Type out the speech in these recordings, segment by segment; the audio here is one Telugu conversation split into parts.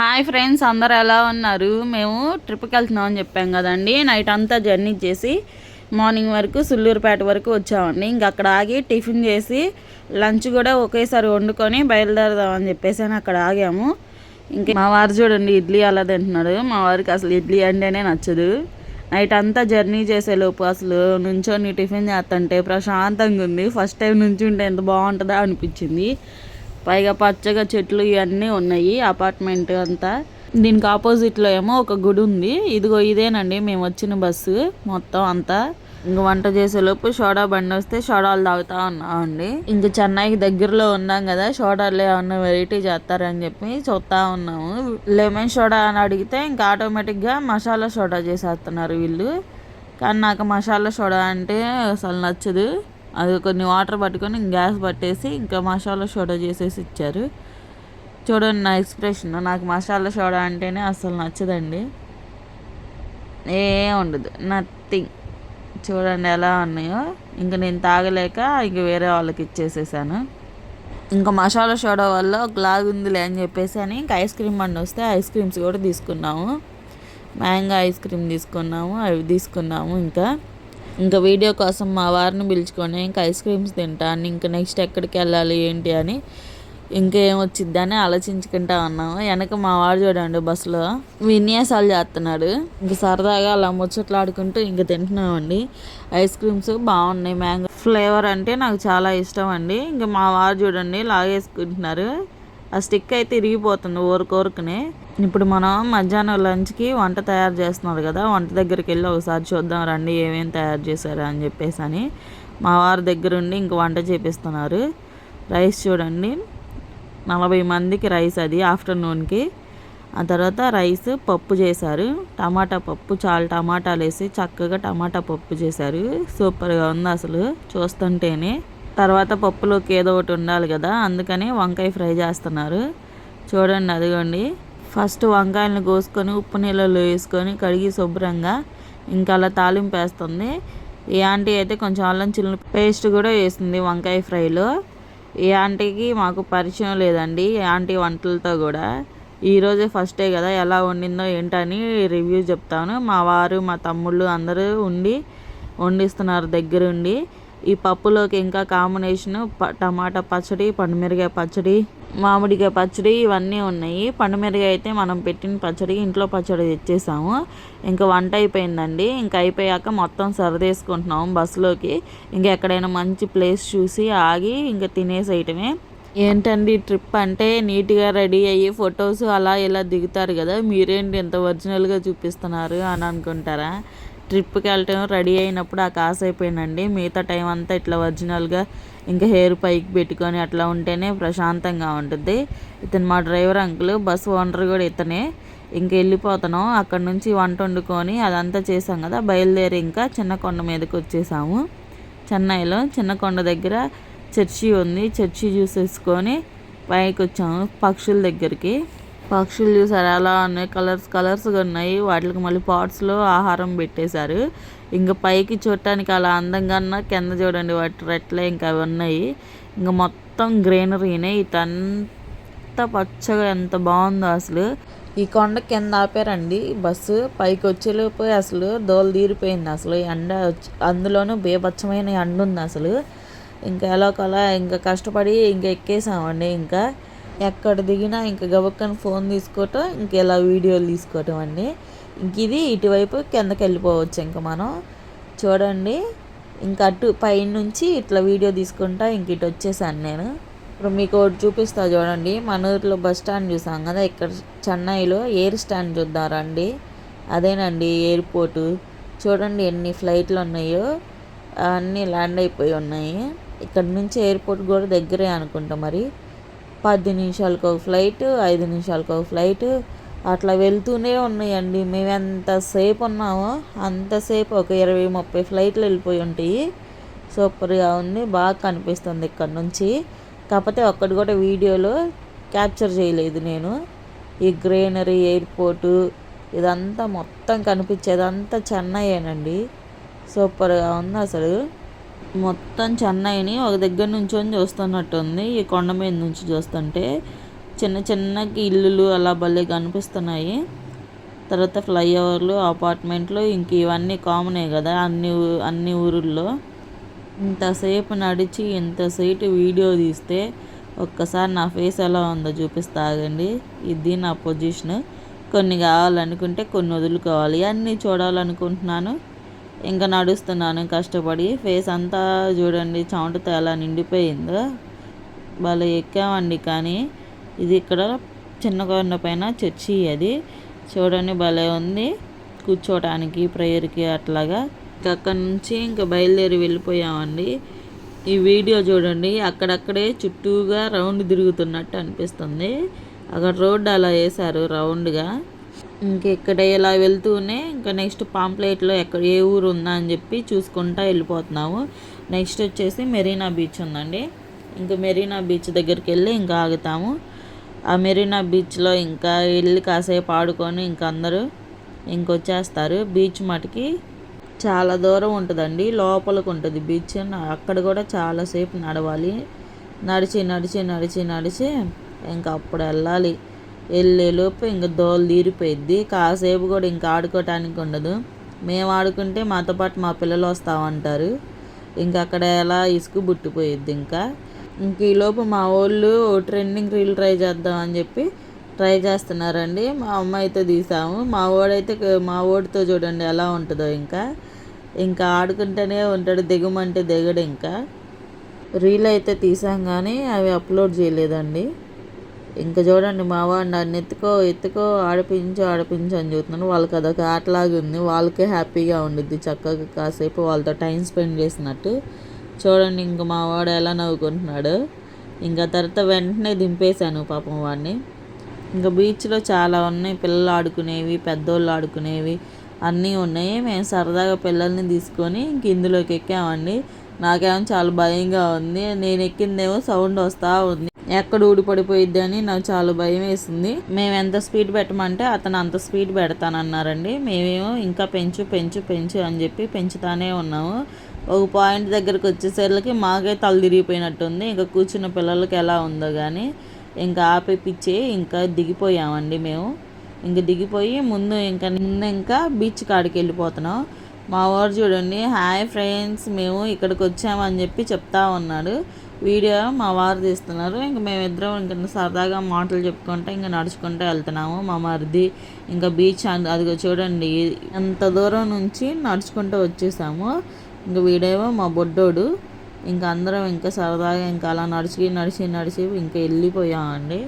హాయ్ ఫ్రెండ్స్ అందరు ఎలా ఉన్నారు? మేము ట్రిప్కి వెళ్తున్నాం అని చెప్పాం కదండి. నైట్ అంతా జర్నీ చేసి మార్నింగ్ వరకు సుల్లూరుపేట వరకు వచ్చామండి. ఇంక అక్కడ ఆగి టిఫిన్ చేసి లంచ్ కూడా ఒకేసారి వండుకొని బయలుదేరదామని చెప్పేసి అని అక్కడ ఆగాము. ఇంక మా వారు చూడండి ఇడ్లీ అలా తింటున్నాడు. మా వారికి అసలు ఇడ్లీ అంటేనే నచ్చదు. నైట్ అంతా జర్నీ చేసే లోపు అసలు నుంచొని టిఫిన్ చేస్తుంటే ప్రశాంతంగా ఉంది. ఫస్ట్ టైం నుంచి ఉంటే ఎంత బాగుంటుందో అనిపించింది. పైగా పచ్చగా చెట్లు ఇవన్నీ ఉన్నాయి అపార్ట్మెంట్ అంతా. దీనికి ఆపోజిట్లో ఏమో ఒక గుడి ఉంది. ఇదిగో ఇదేనండి మేము వచ్చిన బస్సు మొత్తం అంతా. ఇంక వంట చేసేలోపు సోడా బండి వస్తే సోడాలు తాగుతా ఉన్నామండి ఇంక చెన్నైకి దగ్గరలో ఉన్నాం కదా సోడాలు ఏమన్నా వెరైటీ చేస్తారని చెప్పి చూస్తా ఉన్నాము. లెమన్ సోడా అని అడిగితే ఇంకా ఆటోమేటిక్గా మసాలా సోడా చేసేస్తున్నారు వీళ్ళు. కానీ నాకు మసాలా సోడా అంటే అసలు నచ్చదు. అది కొన్ని వాటర్ పట్టుకొని గ్యాస్ పట్టేసి ఇంకా మసాలా సోడా చేసేసి ఇచ్చారు. చూడండి నా ఎక్స్ప్రెషన్ నాకు మసాలా సోడా అంటేనే అసలు నచ్చదండి. ఏం ఉండదు నథింగ్. చూడండి ఎలా ఉన్నాయో. ఇంక నేను తాగలేక ఇంక వేరే వాళ్ళకి ఇచ్చేసేసాను. ఇంకా మసాలా సోడా వల్ల ఒక లాగ్ ఉందిలే అని చెప్పేసి అని ఇంకా ఐస్ క్రీమ్ బండి వస్తే ఐస్ క్రీమ్స్ కూడా తీసుకున్నాము. మ్యాంగో ఐస్ క్రీమ్ తీసుకున్నాము అవి తీసుకున్నాము ఇంకా. ఇంకా వీడియో కోసం మా వారిని పిలుచుకొని ఇంకా ఐస్ క్రీమ్స్ తింటాను ఇంకా నెక్స్ట్ ఎక్కడికి వెళ్ళాలి ఏంటి అని ఇంకేం అని ఆలోచించుకుంటా ఉన్నాము. వెనక మా వాడు చూడండి బస్సులో. విన్యాసాలు చేస్తున్నాడు. ఇంక సరదాగా అలా ముచ్చట్లాడుకుంటూ ఇంక తింటున్నామండి. ఐస్ క్రీమ్స్ బాగున్నాయి. మ్యాంగో ఫ్లేవర్ అంటే నాకు చాలా ఇష్టం అండి. ఇంకా మా వారు చూడండి లాగేసుకుంటున్నారు. ఆ స్టిక్ అయితే ఇరిగిపోతుంది ఊరికోరుకునే ఇప్పుడు మనం మధ్యాహ్నం లంచ్కి వంట తయారు చేస్తున్నారు కదా వంట దగ్గరికి వెళ్ళి ఒకసారి చూద్దాం రండి ఏమేమి తయారు చేశారు అని చెప్పేసి అని. మా వారి దగ్గరుండి ఇంక వంట చేపిస్తున్నారు. రైస్ చూడండి నలభై మందికి రైస్ అది ఆఫ్టర్నూన్కి. ఆ తర్వాత రైస్ పప్పు చేశారు టమాటా పప్పు చాలా టమాటాలు వేసి చక్కగా టమాటా పప్పు చేశారు. సూపర్గా ఉంది అసలు చూస్తుంటేనే. తర్వాత పప్పులోకి ఏదో ఒకటి ఉండాలి కదా అందుకని వంకాయ ఫ్రై చేస్తున్నారు. చూడండి అదిగోండి. ఫస్ట్ వంకాయలను కోసుకొని ఉప్పు నీళ్ళలో వేసుకొని కడిగి శుభ్రంగా ఇంకా అలా తాలింపు వేస్తుంది. ఈ ఆంటీ అయితే కొంచెం అల్లం చిల్లు పేస్ట్ కూడా వేసింది వంకాయ ఫ్రైలో. ఈ ఆంటీకి మాకు పరిచయం లేదండి ఈ ఆంటీ వంటలతో కూడా. ఈరోజే ఫస్టే కదా ఎలా వండిందో ఏంటని రివ్యూ చెప్తాను. మా వారు మా తమ్ముళ్ళు అందరూ ఉండి వండిస్తున్నారు దగ్గరుండి. ఈ పప్పులోకి ఇంకా కాంబినేషన్ టమాటా పచ్చడి పండుమిరకాయ పచ్చడి మామిడికాయ పచ్చడి ఇవన్నీ ఉన్నాయి. పండుమిరకాయ అయితే మనం పెట్టిన పచ్చడి ఇంట్లో పచ్చడి తెచ్చేసాము. ఇంకా వంట అయిపోయిందండి. ఇంకా అయిపోయాక మొత్తం సరదేసుకుంటున్నాము బస్సులోకి. ఇంకా ఎక్కడైనా మంచి ప్లేస్ చూసి ఆగి ఇంకా తినేసేయటమే. ఏంటండి ట్రిప్ అంటే నీట్గా రెడీ అయ్యి ఫొటోస్ అలా ఇలా దిగుతారు కదా మీరేంటి ఎంత ఒరిజినల్గా చూపిస్తున్నారు అని అనుకుంటారా? ట్రిప్కి వెళ్ళటం రెడీ అయినప్పుడు ఆ కాస అయిపోయినండి మిగతా టైం అంతా ఇట్లా ఒరిజినల్గా ఇంకా హెయిర్ పైకి పెట్టుకొని అట్లా ఉంటేనే ప్రశాంతంగా ఉంటుంది. ఇతను మా డ్రైవర్ అంకుల్ బస్ ఓనర్ కూడా ఇతనే. ఇంక వెళ్ళిపోతాను అక్కడ నుంచి వంట వండుకొని అదంతా చేసాం కదా బయలుదేరి ఇంకా చిన్న కొండ మీదకి వచ్చేసాము. చెన్నైలో చిన్న కొండ దగ్గర చర్చి ఉంది. చర్చి చూసేసుకొని పైకి వచ్చాము పక్షుల దగ్గరికి. పక్షులు చూసారు. అలా ఉన్నాయి. కలర్స్ కలర్స్గా ఉన్నాయి. వాటికి మళ్ళీ పాట్స్లో ఆహారం పెట్టేశారు. ఇంకా పైకి చూడటానికి అలా అందంగా ఉన్న కింద చూడండి. వాటి రెట్లే ఇంకా అవి ఉన్నాయి. ఇంకా మొత్తం గ్రీనరీనే. ఇటంతా పచ్చగా ఎంత బాగుందో అసలు. ఈ కొండ కింద ఆపారండి. బస్సు పైకి వచ్చేలోపు అసలు దోలు తీరిపోయింది అసలు. ఎండ అందులోనూ బేపచ్చమైన ఎండ ఉంది అసలు. ఇంకా ఎలాకలా ఇంకా కష్టపడి ఇంకా ఎక్కేసామండి. ఇంకా ఎక్కడ దిగినా ఇంకా గబక్కని ఫోన్ తీసుకోవటం ఇంక ఇలా వీడియోలు తీసుకోవటం అండి. ఇంక ఇది ఇటువైపు కిందకి వెళ్ళిపోవచ్చు ఇంకా మనం. చూడండి ఇంకా అటు పైనుంచి ఇట్లా వీడియో తీసుకుంటా ఇంక ఇటు వచ్చేసాను నేను. ఇప్పుడు మీకు ఒకటి చూపిస్తా చూడండి మన ఊర్లో బస్ స్టాండ్ చూసాం కదా ఇక్కడ చెన్నైలో ఎయిర్ స్టాండ్ చూద్దారండి అదేనండి ఎయిర్పోర్టు. చూడండి ఎన్ని ఫ్లైట్లు ఉన్నాయో అన్నీ ల్యాండ్ అయిపోయి ఉన్నాయి. ఇక్కడ నుంచి ఎయిర్పోర్ట్ కూడా దగ్గరే అనుకుంటా మరి. పది నిమిషాలకు ఒక ఫ్లైట్ ఐదు నిమిషాలకు ఒక ఫ్లైట్ అట్లా వెళ్తూనే ఉన్నాయండి. మేము ఎంతసేపు ఉన్నామో అంతసేపు ఒక ఇరవై ముప్పై ఫ్లైట్లు వెళ్ళిపోయి ఉంటాయి. సూపర్గా ఉంది బాగా కనిపిస్తుంది ఇక్కడ నుంచి. కాకపోతే ఒక్కటి కూడా వీడియోలో క్యాప్చర్ చేయలేదు నేను. ఈ గ్రీనరీ ఎయిర్పోర్టు ఇదంతా మొత్తం కనిపించేదంతా చెన్నైయేనండి. సూపర్గా ఉంది అసలు. మొత్తం చెన్నైని ఒక దగ్గర నుంచొని చూస్తున్నట్టుంది. ఈ కొండ మీద నుంచి చూస్తుంటే చిన్న చిన్న ఇల్లులు అలా భలే కనిపిస్తున్నాయి. తర్వాత ఫ్లైఓవర్లు అపార్ట్మెంట్లు ఇంక ఇవన్నీ కామనే కదా అన్ని అన్ని ఊరుల్లో. ఇంతసేపు నడిచి ఇంతసేపు వీడియో తీస్తే ఒక్కసారి నా ఫేస్ ఎలా ఉందో చూపిస్తాగండి ఇది నా పొజిషన్. కొన్ని కావాలనుకుంటే కొన్ని వదులుకోవాలి. అన్నీ చూడాలనుకుంటున్నాను. ఇంకా నడుస్తున్నాను కష్టపడి. ఫేస్ అంతా చూడండి చౌంటతో ఎలా నిండిపోయిందో. భలే ఎక్కామండి కానీ ఇది ఇక్కడ చిన్న కొండ పైన చర్చి అది. చూడండి భలే ఉంది. కూర్చోవటానికి ప్రేయర్కి అట్లాగా. ఇంకా అక్కడ నుంచి ఇంకా బయలుదేరి వెళ్ళిపోయామండి. ఈ వీడియో చూడండి అక్కడక్కడే చుట్టూగా రౌండ్ తిరుగుతున్నట్టు అనిపిస్తుంది. అక్కడ రోడ్డు అలా వేశారు రౌండ్గా. ఇంకా ఇక్కడ ఇలా వెళ్తూనే ఇంకా నెక్స్ట్ పాంప్లెట్లో ఎక్కడ ఏ ఊరు ఉందా అని చెప్పి చూసుకుంటా వెళ్ళిపోతున్నాము. నెక్స్ట్ వచ్చేసి మెరీనా బీచ్ ఉందండి. ఇంకా మెరీనా బీచ్ దగ్గరికి వెళ్ళి ఇంకా ఆగుతాము. ఆ మెరీనా బీచ్లో ఇంకా వెళ్ళి కాసేపు ఆడుకొని ఇంక అందరూ ఇంకొచ్చేస్తారు. బీచ్ మటుకి చాలా దూరం ఉంటుందండి. లోపలికి ఉంటుంది బీచ్. అక్కడ కూడా చాలాసేపు నడవాలి. నడిచి నడిచి నడిచి నడిచి ఇంకా అప్పుడు వెళ్ళాలి. వెళ్ళేలోపు ఇంకా దోలు తీరిపోయిద్ది. కాసేపు కూడా ఇంకా ఆడుకోవటానికి ఉండదు. మేము ఆడుకుంటే మాతో పాటు మా పిల్లలు వస్తామంటారు. ఇంకా అక్కడ ఎలా ఇసుకు బుట్టిపోయిద్ది ఇంకా. ఇంక ఈలోపు మా వాళ్ళు ట్రెండింగ్ రీల్ ట్రై చేద్దాం అని చెప్పి ట్రై చేస్తున్నారండి. మా అమ్మ అయితే తీసాము. మా ఓడైతే మా ఓడితో చూడండి ఎలా ఉంటుందో ఇంకా. ఇంకా ఆడుకుంటూనే ఉంటాడు. దిగమంటే దిగడు ఇంకా. రీల్ అయితే తీసాం కానీ అవి అప్లోడ్ చేయలేదండి. ఇంకా చూడండి మా వాడు నన్ను ఎత్తుకో ఎత్తుకో ఆడిపించు ఆడిపించు అని చూస్తున్నాను వాళ్ళకి అదొక ఆటలాగా ఉంది. వాళ్ళకే హ్యాపీగా ఉండిద్ది చక్కగా కాసేపు వాళ్ళతో టైం స్పెండ్ చేసినట్టు. చూడండి ఇంక మా వాడు ఎలా నవ్వుకుంటున్నాడు. ఇంకా తర్వాత వెంటనే దింపేశాను పాపం వాడిని. ఇంకా బీచ్లో చాలా ఉన్నాయి. పిల్లలు ఆడుకునేవి పెద్దోళ్ళు ఆడుకునేవి అన్నీ ఉన్నాయి. మేము సరదాగా పిల్లల్ని తీసుకొని ఇంక ఇందులోకి ఎక్కామండి. నాకేమో చాలా భయంగా ఉంది. నేను ఎక్కిందేమో సౌండ్ వస్తూ ఉంది. ఎక్కడ ఊడిపడిపోయిద్ది అని నాకు చాలా భయం వేసింది. మేము ఎంత స్పీడ్ పెట్టమంటే అతను అంత స్పీడ్ పెడతానన్నారండి. మేమేమో ఇంకా పెంచు పెంచు పెంచు అని చెప్పి పెంచుతానే ఉన్నాము. ఒక పాయింట్ దగ్గరకు వచ్చేసరికి మాకే తల తిరిగిపోయినట్టుంది. ఇంకా కూర్చున్న పిల్లలకి ఎలా ఉందో కానీ ఇంకా ఆపేపిచ్చి ఇంకా దిగిపోయామండి మేము. ఇంకా దిగిపోయి ముందు ఇంకా నిన్న ఇంకా బీచ్ కాడికి వెళ్ళిపోతున్నాం. మా వాడు చూడండి హాయ్ ఫ్రెండ్స్ మేము ఇక్కడికి వచ్చామని చెప్పి చెప్తా ఉన్నాడు. వీడియో మా వారు తీస్తున్నారు. ఇంక మేమిద్దరం ఇంకా సరదాగా మాటలు చెప్పుకుంటే ఇంకా నడుచుకుంటూ వెళ్తున్నాము. మా మరిది ఇంకా బీచ్ అదిగో చూడండి. ఎంత దూరం నుంచి నడుచుకుంటూ వచ్చేసాము. ఇంకా వీడేమో మా బొడ్డోడు. ఇంకా అందరం ఇంకా సరదాగా ఇంకా అలా నడిచి నడిచి నడిచి ఇంకా వెళ్ళిపోయామండి.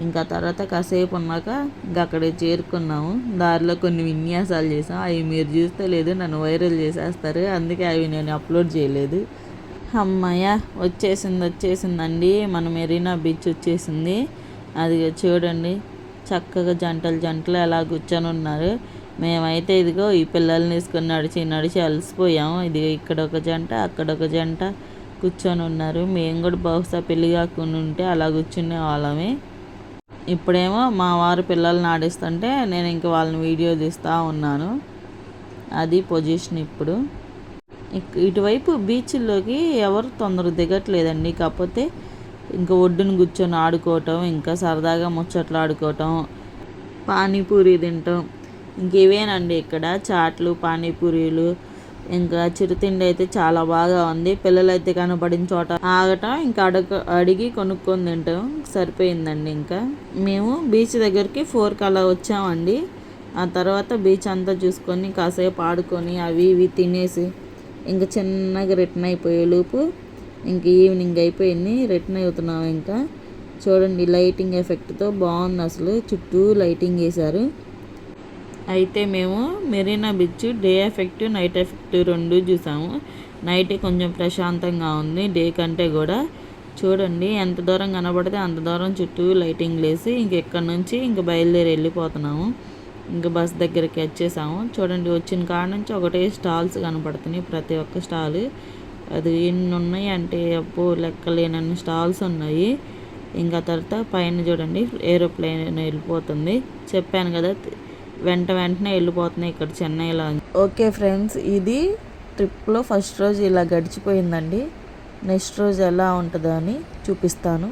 ఇంకా తర్వాత కాసేపు ఉన్నాక ఇంకా అక్కడ చేరుకున్నాము. దారిలో కొన్ని విన్యాసాలు చేసాం. అవి మీరు చూస్తే లేదు నన్ను వైరల్ చేసేస్తారు. అందుకే అవి నేను అప్లోడ్ చేయలేదు. అమ్మయ్య వచ్చేసింది వచ్చేసిందండి. మన మెరీనా బీచ్ వచ్చేసింది. అది చూడండి చక్కగా జంటలు జంటలు ఎలా కూర్చొని ఉన్నారు. మేమైతే ఇదిగో ఈ పిల్లల్ని తీసుకొని నడిచి నడిచి అలసిపోయాము ఇది ఇక్కడ ఒక జంట అక్కడ ఒక జంట కూర్చొని ఉన్నారు. మేము కూడా బహుశా పెళ్ళి కాకుండా ఉంటే అలా కూర్చునే వాళ్ళమే. ఇప్పుడేమో మా వారు పిల్లల్ని ఆడిస్తుంటే నేను ఇంక వాళ్ళని వీడియో తీస్తూ ఉన్నాను. అది పొజిషన్ ఇప్పుడు. ఇటువైపు బీచ్ల్లోకి ఎవరు తొందరగా దిగట్లేదండి. కాకపోతే ఇంకా ఒడ్డున కూర్చొని ఆడుకోవటం ఇంకా సరదాగా ముచ్చట్లు ఆడుకోవటం పానీపూరి తినటం ఇంకేవేనండి ఇక్కడ. చాట్లు పానీపూరీలు ఇంకా చిరుతిండి అయితే చాలా బాగా ఉంది. పిల్లలైతే కనపడిన చోట ఆగటం ఇంకా అడగ అడిగి కొనుక్కొని తింటాం సరిపోయిందండి ఇంకా. మేము బీచ్ దగ్గరికి ఫోర్కి అలా వచ్చామండి. ఆ తర్వాత బీచ్ అంతా చూసుకొని కాసేపు ఆడుకొని అవి ఇవి తినేసి ఇంకా చిన్నగా రిటర్న్ అయిపోయే లోపు ఇంక ఈవినింగ్ అయిపోయింది రిటర్న్ అవుతున్నాం ఇంకా. చూడండి లైటింగ్ ఎఫెక్ట్తో బాగుంది అసలు చుట్టూ లైటింగ్ వేశారు. అయితే మేము Marina beach day effect night effect రెండు చూసాము. నైట్ కొంచెం ప్రశాంతంగా ఉంది డే కంటే కూడా. చూడండి ఎంత దూరం కనబడితే అంత దూరం చుట్టూ లైటింగ్ వేసి ఇంక ఎక్కడి నుంచి ఇంక బయలుదేరి వెళ్ళిపోతున్నాము. ఇంకా బస్ దగ్గరికి వచ్చేసాము. చూడండి వచ్చిన కాడ నుంచి ఒకటే స్టాల్స్ కనపడుతున్నాయి. ప్రతి ఒక్క స్టాల్. అది ఎన్ని ఉన్నాయి అంటే అప్పు లెక్కలేనన్ని స్టాల్స్ ఉన్నాయి. ఇంకా తర్వాత పైన చూడండి ఏరోప్లేన్ వెళ్ళిపోతుంది. చెప్పాను కదా వెంట వెంటనే వెళ్ళిపోతున్నాయి ఇక్కడ చెన్నైలో ఓకే ఫ్రెండ్స్ ఇది ట్రిప్లో ఫస్ట్ రోజు ఇలా గడిచిపోయిందండి. నెక్స్ట్ రోజు ఎలా ఉంటుందో అని చూపిస్తాను.